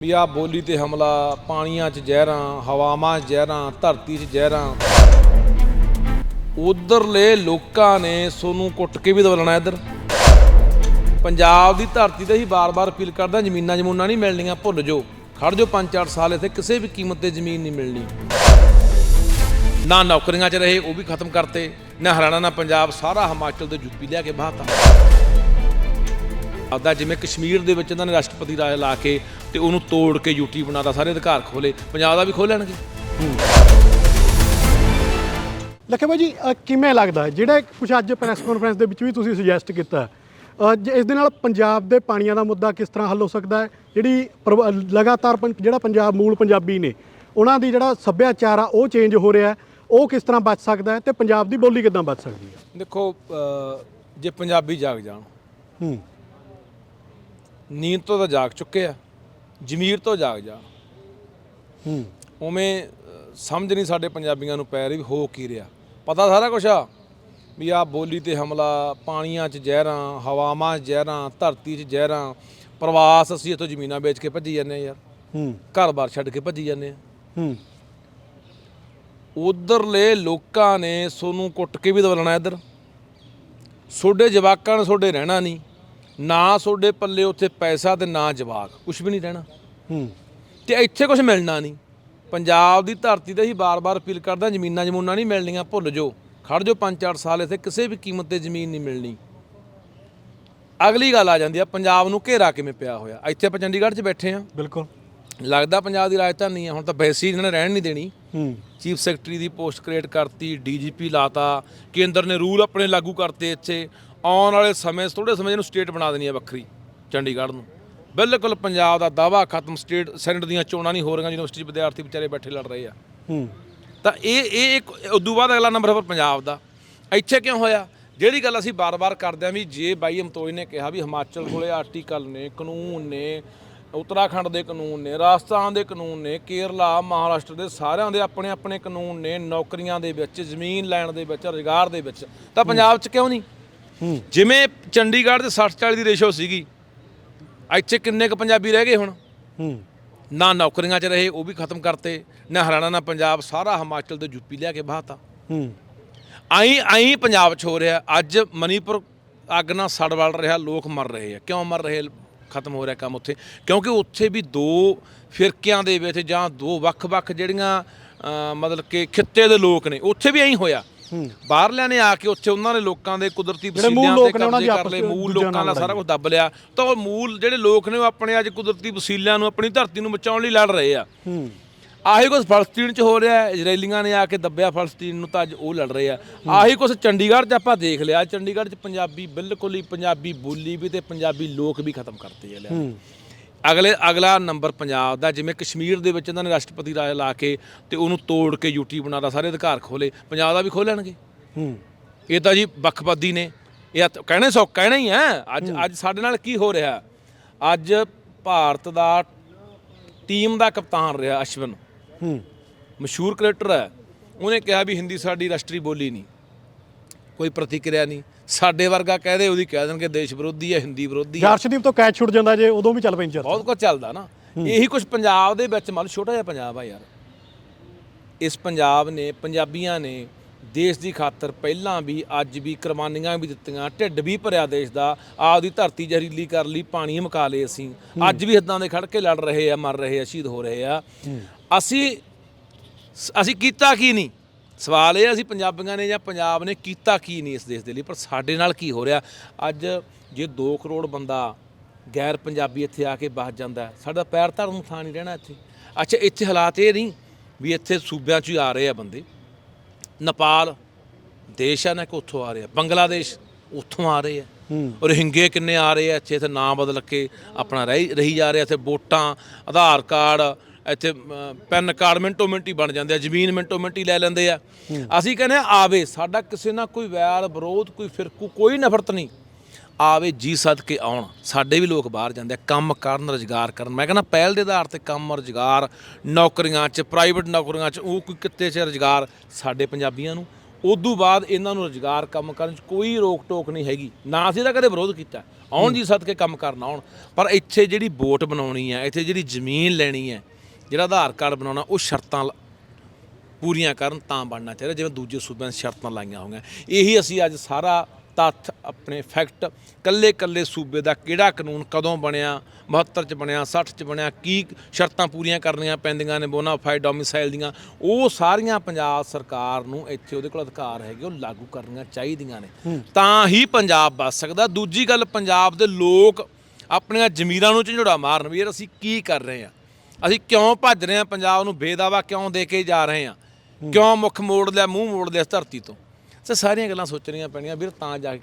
ਵੀ ਆ ਬੋਲੀ ਤੇ ਹਮਲਾ, ਪਾਣੀਆਂ 'ਚ ਜ਼ਹਿਰਾਂ, ਹਵਾਵਾਂ 'ਚ ਜ਼ਹਿਰਾਂ, ਧਰਤੀ 'ਚ ਜ਼ਹਿਰਾਂ। ਉਧਰਲੇ ਲੋਕਾਂ ਨੇ ਸੋਨੂੰ ਕੁੱਟ ਕੇ ਵੀ ਦਵਲਣਾ ਇੱਧਰ। ਪੰਜਾਬ ਦੀ ਧਰਤੀ ਤੇ ਹੀ ਬਾਰ-ਬਾਰ ਅਪੀਲ ਕਰਦਾ, ਜ਼ਮੀਨਾਂ ਜਮੂਨਾਂ ਨਹੀਂ ਮਿਲਣੀਆਂ, ਭੁੱਲ ਜਾਓ। ਖੜ ਜਾਓ 5-4 ਸਾਲ ਇੱਥੇ, ਕਿਸੇ ਵੀ ਕੀਮਤ ਤੇ ਜ਼ਮੀਨ ਨਹੀਂ ਮਿਲਣੀ। ਨਾ ਨੌਕਰੀਆਂ 'ਚ ਰਹੇ, ਉਹ ਵੀ ਖਤਮ ਕਰਤੇ। ਨਾ ਹਰਿਆਣਾ, ਨਾ ਪੰਜਾਬ, ਸਾਰਾ ਹਿਮਾਚਲ ਤੇ ਯੂਪੀ ਲਿਆ ਕੇ ਬਾਹਤਾ। ਆਦਾ ਜਿਵੇਂ ਕਸ਼ਮੀਰ ਦੇ ਵਿੱਚ ਇਹਨਾਂ ਨੇ ਰਾਸ਼ਟਰਪਤੀ ਰਾਜ ਲਾ ਕੇ ਤੇ ਉਹਨੂੰ ਤੋੜ ਕੇ ਯੂਟੀ ਬਣਾਦਾ ਸਾਰੇ ਅਧਿਕਾਰ ਖੋਲੇ ਪੰਜਾਬ ਦਾ ਵੀ ਖੋਲਣਗੇ ਲੱਖੇ ਭਾਈ ਜੀ ਅ, ਕਿਵੇਂ ਲੱਗਦਾ? ਹੈ? ਜਿਹੜਾ ਕੁਝ ਅੱਜ ਪ੍ਰੈਸ ਕਾਨਫਰੰਸ ਦੇ ਵਿੱਚ ਵੀ ਤੁਸੀਂ ਸੁਜੈਸਟ ਕੀਤਾ ਅ, ਜ- ਇਸ ਦੇ ਨਾਲ ਪੰਜਾਬ ਦੇ ਪਾਣੀਆਂ ਦਾ ਮੁੱਦਾ ਕਿਸ ਤਰ੍ਹਾਂ ਹੱਲ ਹੋ ਸਕਦਾ ਹੈ? ਜਿਹੜੀ ਪ੍ਰਭ- ਲਗਾਤਾਰ ਪੰ- ਜਿਹੜਾ ਪੰਜਾਬ ਮੂਲ ਪੰਜਾਬੀ ਨੇ ਉਹਨਾਂ ਦੀ ਜਿਹੜਾ ਸੱਭਿਆਚਾਰ ਆ ਉਹ ਚੇਂਜ ਹੋ ਰਿਹਾ ਹੈ। ਉਹ ਕਿਸ ਤਰ੍ਹਾਂ ਬਚ ਸਕਦਾ ਹੈ ਤੇ ਪੰਜਾਬ ਦੀ ਬੋਲੀ ਕਿੱਦਾਂ ਬਚ ਸਕਦੀ ਹੈ? ਦੇਖੋ ਜੇ ਪੰਜਾਬੀ ਜਾਗ ਜਾਣ ਹੂੰ। ਨੀਂਦ ਤੋਂ ਤਾਂ ਜਾਗ ਚੁੱਕੇ ਆ ਜ਼ਮੀਰ ਤੋਂ ਜਾਗ ਜਾਣ ਹੂੰ। ਉਵੇਂ ਸਮਝ ਨਹੀਂ ਸਾਡੇ ਪੰਜਾਬੀਆਂ ਨੂੰ ਪੈ ਰਹੀ ਹੋ ਕੀ ਰਿਹਾ। ਪਤਾ ਸਾਰਾ ਕੁਝ ਆ ਵੀ ਆ ਬੋਲੀ ਤੇ ਹਮਲਾ ਪਾਣੀਆਂ 'ਚ ਜ਼ਹਿਰਾਂ ਹਵਾਵਾਂ 'ਚ ਜ਼ਹਿਰਾਂ ਧਰਤੀ 'ਚ ਜ਼ਹਿਰਾਂ ਪ੍ਰਵਾਸ ਅਸੀਂ ਇੱਥੋਂ ਜ਼ਮੀਨਾਂ ਵੇਚ ਕੇ ਭੱਜੀ ਜਾਂਦੇ ਆ ਯਾਰ। ਹੂੰ। ਘਰ-ਬਾਰ ਛੱਡ ਕੇ ਭੱਜੀ ਜਾਂਦੇ ਆ ਹੂੰ। ਉਧਰਲੇ ਲੋਕਾਂ ਨੇ ਸੋਨੂੰ ਕੁੱਟ ਕੇ ਵੀ ਦਵਲਣਾ ਇੱਧਰ। ਤੁਹਾਡੇ ਜਵਾਕਾਂ ਨੇ ਤੁਹਾਡੇ ਰਹਿਣਾ ਨਹੀਂ। ਨਾ ਤੁਹਾਡੇ ਪੱਲੇ ਉੱਥੇ ਪੈਸਾ ਤੇ ਨਾ ਜਵਾਕ ਕੁਝ ਵੀ ਨਹੀਂ ਰਹਿਣਾ। ਹੂੰ। ਤੇ ਇੱਥੇ ਕੁਝ ਮਿਲਣਾ ਨਹੀਂ। ਪੰਜਾਬ ਦੀ ਧਰਤੀ ਤੇ ਹੀ ਬਾਰ-ਬਾਰ ਅਪੀਲ ਕਰਦਾ ਜ਼ਮੀਨਾਂ ਜਮੂਨਾਂ ਨਹੀਂ ਮਿਲਣੀਆਂ ਭੁੱਲ ਜਾਓ। ਖੜ ਜਾਓ 5-4 ਸਾਲ ਇੱਥੇ ਕਿਸੇ ਵੀ ਕੀਮਤ ਤੇ ਜ਼ਮੀਨ ਨਹੀਂ ਮਿਲਣੀ। ਅਗਲੀ ਗੱਲ ਆ ਜਾਂਦੀ ਆ ਪੰਜਾਬ ਨੂੰ ਘੇਰਾ ਕਿਵੇਂ ਪਿਆ ਹੋਇਆ? ਇੱਥੇ ਆਪਾਂ ਚੰਡੀਗੜ੍ਹ 'ਚ ਬੈਠੇ ਆ ਬਿਲਕੁਲ। ਲੱਗਦਾ ਪੰਜਾਬ ਦੀ ਰਾਜਧਾਨੀ ਆ ਹੁਣ ਤਾਂ ਵੈਸੇ ਹੀ ਇਹਨਾਂ ਨੇ ਰਹਿਣ ਨਹੀਂ ਦੇਣੀ। ਹੂੰ। ਚੀਫ ਸੈਕਟਰੀ ਦੀ ਪੋਸਟ ਕ੍ਰੀਏਟ ਕਰਤੀ ਡੀਜੀਪੀ ਲਾਤਾ ਕੇਂਦਰ ਨੇ ਰੂਲ ਆਪਣੇ ਲਾਗੂ ਕਰਤੇ ਇੱਥੇ। ਆਉਣ ਵਾਲੇ ਸਮੇਂ ਥੋੜੇ ਸਮੇਂ ਇਹਨੂੰ ਸਟੇਟ ਬਣਾ ਦੇਣੀ ਆ ਵੱਖਰੀ ਚੰਡੀਗੜ੍ਹ ਨੂੰ। ਬਿਲਕੁਲ ਪੰਜਾਬ ਦਾ ਦਾਵਾ ਖਤਮ ਸਟੇਟ ਸੈਨੇਟ ਦੀਆਂ ਚੋਣਾਂ ਨਹੀਂ ਹੋ ਰਹੀਆਂ ਯੂਨੀਵਰਸਿਟੀ ਵਿਦਿਆਰਥੀ ਵਿਚਾਰੇ ਬੈਠੇ ਲੜ ਰਹੇ ਆ। ਹੂੰ। ਤਾਂ ਇਹ ਇਹ ਇੱਕ ਉਦੋਂ ਬਾਅਦ ਅਗਲਾ ਨੰਬਰ ਫਿਰ ਪੰਜਾਬ ਦਾ। ਇੱਥੇ ਕਿਉਂ ਹੋਇਆ? ਜਿਹੜੀ ਗੱਲ ਅਸੀਂ ਬਾਰ-ਬਾਰ ਕਰਦੇ ਆਂ ਵੀ ਜੇ ਬਾਈ ਅਮਤੋਈ ਨੇ ਕਿਹਾ ਵੀ ਹਿਮਾਚਲ ਕੋਲੇ ਆਰਟੀਕਲ ਨੇ ਕਾਨੂੰਨ ਨੇ ਉੱਤਰਾਖੰਡ ਦੇ ਕਾਨੂੰਨ ਨੇ ਰਾਜਸਥਾਨ ਦੇ ਕਾਨੂੰਨ ਨੇ ਕੇਰਲਾ ਮਹਾਰਾਸ਼ਟਰ ਦੇ ਸਾਰਿਆਂ ਦੇ ਆਪਣੇ ਆਪਣੇ ਕਾਨੂੰਨ ਨੇ ਨੌਕਰੀਆਂ ਦੇ ਵਿੱਚ ਜ਼ਮੀਨ ਲੈਣ ਦੇ ਵਿੱਚ ਰੁਜ਼ਗਾਰ ਦੇ ਵਿੱਚ। ਤਾਂ ਪੰਜਾਬ 'ਚ ਕਿਉਂ ਨਹੀਂ? ਹੂੰ ਜਿਵੇਂ ਚੰਡੀਗੜ੍ਹ ਦੇ 60 40 ਦੀ ਰੇਸ਼ੋ ਸੀਗੀ ਇੱਥੇ ਕਿੰਨੇ ਕੁ ਪੰਜਾਬੀ ਰਹਿ ਗਏ ਹੁਣ? ਨਾ ਨੌਕਰੀਆਂ 'ਚ ਰਹੇ ਉਹ ਵੀ ਖਤਮ ਕਰਤੇ ਨਾ ਹਰਿਆਣਾ ਨਾ ਪੰਜਾਬ ਸਾਰਾ ਹਿਮਾਚਲ ਤੇ ਯੂਪੀ ਲਿਆ ਕੇ ਬਾਹਤਾ। ਆਈ ਆਈ ਪੰਜਾਬ 'ਚ ਹੋ ਰਿਹਾ ਅੱਜ ਮਨੀਪੁਰ ਅੱਗ ਨਾਲ ਸੜ ਵਲ ਰਿਹਾ ਲੋਕ ਮਰ ਰਹੇ ਆ। ਕਿਉਂ ਮਰ ਰਹੇ? ਖਤਮ ਹੋ ਰਿਹਾ ਕੰਮ ਉੱਥੇ। ਕਿਉਂਕਿ ਉੱਥੇ ਵੀ ਦੋ ਫਿਰਕਿਆਂ ਦੇ ਵਿੱਚ ਜਾਂ ਦੋ ਵੱਖ-ਵੱਖ ਜਿਹੜੀਆਂ ਮਤਲਬ ਕਿ ਖਿੱਤੇ ਦੇ ਲੋਕ ਨੇ ਉੱਥੇ ਵੀ ਐਂ ਹੋਇਆ। ਬਾਹਰਲਿਆਂ ਨੇ ਆ ਕੇ ਉੱਥੇ ਉਹਨਾਂ ਨੇ ਲੋਕਾਂ ਦੇ ਕੁਦਰਤੀ ਵਸੀਲਿਆਂ ਤੇ ਕਬਜ਼ੇ ਕਰ ਲਏ ਮੂਲ ਲੋਕਾਂ ਦਾ ਸਾਰਾ ਕੁਝ ਦੱਬ ਲਿਆ। ਤਾਂ ਉਹ ਮੂਲ ਜਿਹੜੇ ਲੋਕ ਨੇ ਉਹ ਆਪਣੇ ਅੱਜ ਕੁਦਰਤੀ ਵਸੀਲਿਆਂ ਨੂੰ ਆਪਣੀ ਧਰਤੀ ਨੂੰ ਬਚਾਉਣ ਲਈ ਲੜ ਰਹੇ ਆ। ਆਹੀ ਕੁਝ ਫਲਸਤੀਨ 'ਚ ਹੋ ਰਿਹਾ ਹੈ ਇਜ਼ਰਾਈਲੀਆਂ ਨੇ ਆ ਕੇ ਦੱਬਿਆ ਫਲਸਤੀਨ ਨੂੰ ਤਾਂ ਅੱਜ ਉਹ ਲੜ ਰਹੇ ਆ। ਆਹੀ ਕੁਝ ਚੰਡੀਗੜ੍ਹ 'ਚ ਆਪਾਂ ਦੇਖ ਲਿਆ ਚੰਡੀਗੜ੍ਹ 'ਚ ਪੰਜਾਬੀ ਬਿਲਕੁਲ ਹੀ ਪੰਜਾਬੀ ਬੋਲੀ ਵੀ ਤੇ ਪੰਜਾਬੀ ਲੋਕ ਵੀ ਖਤਮ ਕਰਤੇ ਆ ਲਿਆ। ਅਗਲੇ ਅਗਲਾ ਨੰਬਰ ਪੰਜਾਬ ਦਾ ਜਿਵੇਂ ਕਸ਼ਮੀਰ ਦੇ ਵਿੱਚ ਇਹਨਾਂ ਨੇ ਰਾਸ਼ਟਰਪਤੀ ਰਾਜ ਲਾ ਕੇ ਤੇ ਉਹਨੂੰ ਤੋੜ ਕੇ ਯੂਟੀ ਬਣਾਦਾ ਸਾਰੇ ਅਧਿਕਾਰ ਖੋਲੇ ਪੰਜਾਬ ਦਾ ਵੀ ਖੋਲਣਗੇ ਹੂੰ। ਇਹ ਤਾਂ ਜੀ ਵੱਖਵਾਦੀ ਨੇ। ਇਹ ਕਹਿਣੇ ਸੌ ਕਹਿਣਾ ਹੀ ਹੈ। ਅੱਜ ਅੱਜ ਸਾਡੇ ਨਾਲ ਕੀ ਹੋ ਰਿਹਾ? ਅੱਜ ਭਾਰਤ ਦਾ ਟੀਮ ਦਾ ਕਪਤਾਨ ਰਿਹਾ ਅਸ਼ਵਨ। ਹੂੰ। ਮਸ਼ਹੂਰ ਕ੍ਰਿਕਟਰ ਹੈ। ਉਹਨੇ ਕਿਹਾ ਵੀ ਹਿੰਦੀ ਸਾਡੀ ਰਾਸ਼ਟਰੀ ਬੋਲੀ ਨਹੀਂ। ਕੋਈ ਪ੍ਰਤੀਕਿਰਿਆ ਨਹੀਂ। ਸਾਡੇ ਵਰਗਾ ਕਹਦੇ ਉਹਦੀ ਕਹਿ ਦੇਣਗੇ ਦੇਸ਼ ਵਿਰੋਧੀ ਹੈ ਹਿੰਦੀ ਵਿਰੋਧੀ ਹੈ। ਜਰਸ਼ਦੀਪ ਤੋਂ ਕੈਚ ਛੁੱਟ ਜਾਂਦਾ ਜੇ ਉਦੋਂ ਵੀ ਚੱਲ ਪੈਂਦੀ ਚਰਚਾ। ਬਹੁਤ ਕੁਝ ਚੱਲਦਾ ਨਾ। ਇਹੀ ਕੁਝ ਪੰਜਾਬ ਦੇ ਵਿੱਚ ਮਤਲਬ ਛੋਟਾ ਜਿਹਾ ਪੰਜਾਬ ਆ ਯਾਰ। ਇਸ ਪੰਜਾਬ ਨੇ ਪੰਜਾਬੀਆਂ ਨੇ ਦੇਸ਼ ਦੀ ਖਾਤਰ ਪਹਿਲਾਂ ਵੀ ਅੱਜ ਵੀ ਕੁਰਬਾਨੀਆਂ ਵੀ ਦਿੱਤੀਆਂ। ਢਿੱਡ ਵੀ ਭਰਿਆ ਦੇਸ਼ ਦਾ। ਆਪਦੀ ਧਰਤੀ ਜ਼ਹਿਰੀਲੀ ਕਰ ਲਈ ਪਾਣੀ ਮੁਕਾ ਲਏ ਅਸੀਂ। ਅੱਜ ਵੀ ਹੱਦਾਂ ਦੇ ਖੜ ਕੇ ਲੜ ਰਹੇ ਆ ਮਰ ਰਹੇ ਆ ਸ਼ਹੀਦ ਹੋ ਰਹੇ ਆ। ਅਸੀਂ ਅਸੀਂ ਕੀਤਾ ਕੀ ਨਹੀਂ? ਸਵਾਲ ਇਹ ਆ, ਅਸੀਂ ਪੰਜਾਬੀਆਂ ਨੇ ਜਾਂ ਪੰਜਾਬ ਨੇ ਕੀਤਾ ਕੀ ਨਹੀਂ ਇਸ ਦੇਸ਼ ਦੇ ਲਈ? ਪਰ ਸਾਡੇ ਨਾਲ ਕੀ ਹੋ ਰਿਹਾ? ਅੱਜ ਜੇ 2 ਕਰੋੜ ਬੰਦਾ ਗੈਰ ਪੰਜਾਬੀ ਇੱਥੇ ਆ ਕੇ ਬਸ ਜਾਂਦਾ ਸਾਡਾ ਪੈਰ ਧਰਨ ਨੂੰ ਥਾਂ ਨਹੀਂ ਰਹਿਣਾ ਇੱਥੇ। ਅੱਛਾ ਇੱਥੇ ਹਾਲਾਤ ਇਹ ਨਹੀਂ ਵੀ ਇੱਥੇ ਸੂਬਿਆਂ 'ਚ ਹੀ ਆ ਰਹੇ ਆ ਬੰਦੇ। ਨੇਪਾਲ ਦੇਸ਼ ਆ ਨਾ ਕਿ ਉੱਥੋਂ ਆ ਰਹੇ ਆ। ਬੰਗਲਾਦੇਸ਼ ਉੱਥੋਂ ਆ ਰਹੇ ਆ। ਹੂੰ। ਰੋਹਿੰਗੇ ਕਿੰਨੇ ਆ ਰਹੇ ਆ ਇੱਥੇ ਇੱਥੇ ਨਾਂ ਬਦਲ ਕੇ ਆਪਣਾ ਰਹੀ ਰਹੀ ਜਾ ਰਹੇ ਆ ਇੱਥੇ ਵੋਟਾਂ ਆਧਾਰ ਕਾਰਡ ਇੱਥੇ ਪੈਨ ਕਾਰਡ ਮਿੰਟੋ ਮਿੰਟੀ ਬਣ ਜਾਂਦੇ ਆ, ਜ਼ਮੀਨ ਮਿੰਟੋ ਮਿੰਟੀ ਲੈ ਲੈਂਦੇ ਆ। ਅਸੀਂ ਕਹਿੰਦੇ ਆ, ਆਵੇ, ਸਾਡਾ ਕਿਸੇ ਨਾਲ ਕੋਈ ਵੈਰ ਵਿਰੋਧ, ਕੋਈ ਫਿਰਕੂ, ਕੋਈ ਨਫ਼ਰਤ ਨਹੀਂ। ਆਵੇ ਜੀ ਸਦ ਕੇ ਆਉਣ, ਸਾਡੇ ਵੀ ਲੋਕ ਬਾਹਰ ਜਾਂਦੇ ਆ, ਕੰਮ ਕਰਨ, ਰੁਜ਼ਗਾਰ ਕਰਨ। ਮੈਂ ਕਹਿੰਦਾ, ਪਹਿਲ ਦੇ ਆਧਾਰ ਤੇ ਕੰਮ, ਰੁਜ਼ਗਾਰ, ਨੌਕਰੀਆਂ 'ਚ ਪ੍ਰਾਈਵੇਟ ਨੌਕਰੀਆਂ 'ਚ, ਉਹ ਕੋਈ ਕਿੱਤੇ 'ਚ ਰੁਜ਼ਗਾਰ ਸਾਡੇ ਪੰਜਾਬੀਆਂ ਨੂੰ। ਉਦੋਂ ਬਾਅਦ ਇਹਨਾਂ ਨੂੰ ਰੁਜ਼ਗਾਰ ਕੰਮ ਕਰਨ 'ਚ ਕੋਈ ਰੋਕ ਟੋਕ ਨਹੀਂ ਹੈਗੀ। ਨਾ ਅਸੀਂ ਤਾਂ ਕਦੇ ਵਿਰੋਧ ਕੀਤਾ। ਆਉਣ ਜੀ ਸਦਕੇ ਕੰਮ ਕਰਨ ਆਉਣ। ਪਰ ਇੱਥੇ ਜਿਹੜੀ ਵੋਟ ਬਣਾਉਣੀ ਹੈ, ਇੱਥੇ ਜਿਹੜੀ ਜ਼ਮੀਨ ਲੈਣੀ ਹੈ ਜਿਹੜਾ ਆਧਾਰ ਕਾਰਡ ਬਣਾਉਣਾ ਉਹ ਸ਼ਰਤਾਂ ਪੂਰੀਆਂ ਕਰਨ ਤਾਂ ਬਣਨਾ ਚਾਹੀਦਾ ਜਿਵੇਂ ਦੂਜੇ ਸੂਬਿਆਂ 'ਚ ਸ਼ਰਤਾਂ ਲਾਈਆਂ ਹੋਈਆਂ। ਇਹੀ ਅਸੀਂ ਅੱਜ ਸਾਰਾ ਤੱਥ ਆਪਣੇ ਫੈਕਟ ਕੱਲੇ ਕੱਲੇ ਸੂਬੇ ਦਾ ਕਿਹੜਾ ਕਾਨੂੰਨ ਕਦੋਂ ਬਣਿਆ 72 ਚ ਬਣਿਆ 60 ਚ ਬਣਿਆ ਕੀ ਸ਼ਰਤਾਂ ਪੂਰੀਆਂ ਕਰਨੀਆਂ ਪੈਂਦੀਆਂ ਨੇ ਬੋਨਾ ਫਾਈਡ ਡੋਮਿਸਾਈਲ ਦੀਆਂ ਉਹ ਸਾਰੀਆਂ ਪੰਜਾਬ ਸਰਕਾਰ ਨੂੰ ਇੱਥੇ ਉਹਦੇ ਕੋਲ ਅਧਿਕਾਰ ਹੈਗੇ ਉਹ ਲਾਗੂ ਕਰਨੀਆਂ ਚਾਹੀਦੀਆਂ ਨੇ। ਤਾਂ ਹੀ ਪੰਜਾਬ ਬਚ ਸਕਦਾ। ਦੂਜੀ ਗੱਲ ਪੰਜਾਬ ਦੇ ਲੋਕ ਆਪਣੀਆਂ ਜ਼ਮੀਰਾਂ ਨੂੰ ਝੰਡੋੜਾ ਮਾਰਨ ਵੀ ਯਾਰ ਅਸੀਂ ਕੀ ਕਰ ਰਹੇ ਹਾਂ? ਅਸੀਂ ਕਿਉਂ ਭੱਜ ਰਹੇ ਹਾਂ? ਪੰਜਾਬ ਨੂੰ ਬੇਦਾਵਾ ਕਿਉਂ ਦੇ ਕੇ ਜਾ ਰਹੇ ਹਾਂ? ਕਿਉਂ ਮੁੱਖ ਮੋੜ ਲਿਆ, ਮੂੰਹ ਮੋੜ ਲਿਆ ਇਸ ਧਰਤੀ ਤੋਂ? ਸੋ ਸਾਰੀਆਂ ਗੱਲਾਂ ਸੋਚਣੀਆਂ ਪੈਣੀਆਂ ਵੀਰ, ਤਾਂ ਜਾ ਕੇ